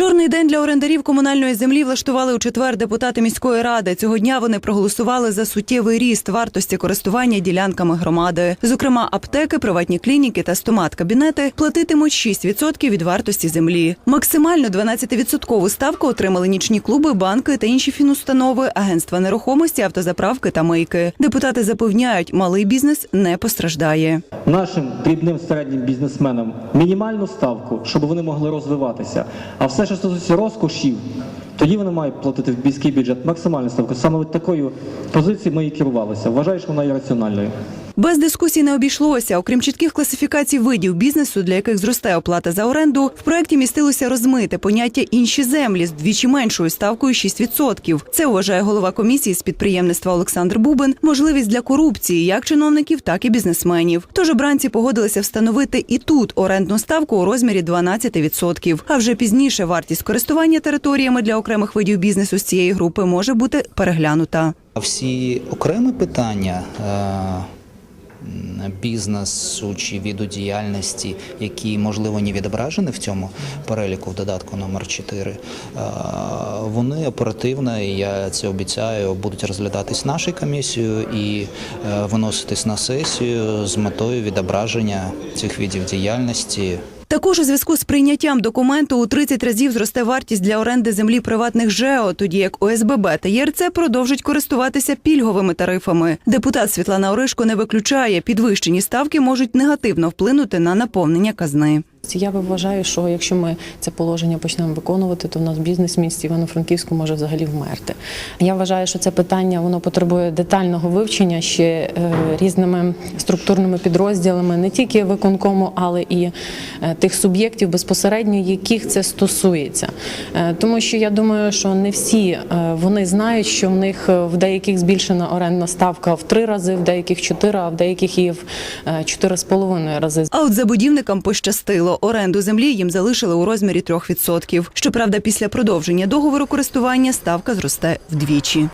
Чорний день для орендарів комунальної землі влаштували у четвер депутати міської ради. Цього дня вони проголосували за суттєвий ріст вартості користування ділянками громади. Зокрема, аптеки, приватні клініки та стомат-кабінети платитимуть 6% від вартості землі. Максимально 12% ставку отримали нічні клуби, банки та інші фінустанови, агентства нерухомості, автозаправки та мийки. Депутати запевняють, малий бізнес не постраждає. нашим дрібним середнім бізнесменам мінімальну ставку, щоб вони могли розвиватися. А все, що стосується розкошів, тоді вони мають платити в міський бюджет максимальну ставку. Саме такою позицією ми і керувалися. Вважаю, що вона є раціональною. Без дискусій не обійшлося. Окрім чітких класифікацій видів бізнесу, для яких зросте оплата за оренду, в проєкті містилося розмите поняття інші землі з двічі меншою ставкою 6%. Це вважає голова комісії з підприємництва Олександр Бубен. Можливість для корупції як чиновників, так і бізнесменів. Тож обранці погодилися встановити і тут орендну ставку у розмірі 12%. А вже пізніше вартість користування територіями для окремих видів бізнесу з цієї групи може бути переглянута. Всі окремі питання е, бізнесу чи віду діяльності, які можливо не відображені в цьому переліку в додатку номер 4, е, вони оперативно, і я це обіцяю, будуть розглядатись нашою комісією і е, виноситись на сесію з метою відображення цих видів діяльності Також у зв'язку з прийняттям документу у 30 разів зросте вартість для оренди землі приватних ЖЕО, тоді як ОСББ та ЄРЦ продовжать користуватися пільговими тарифами. Депутат Світлана Оришко не виключає, підвищені ставки можуть негативно вплинути на наповнення казни. Я би вважаю, що якщо ми це положення почнемо виконувати, то в нас бізнес місті Івано-Франківську може взагалі вмерти. Я вважаю, що це питання воно потребує детального вивчення ще е, різними структурними підрозділами, не тільки виконкому, але і е, тих суб'єктів безпосередньо, яких це стосується. Е, Тому що я думаю, що не всі вони знають, що в них в деяких збільшена орендна ставка в три рази, в деяких чотири, а в деяких і в чотири з половиною рази. А от забудівникам пощастило. Оренду землі їм залишили у розмірі 3%. Щоправда, після продовження договору користування ставка зросте вдвічі.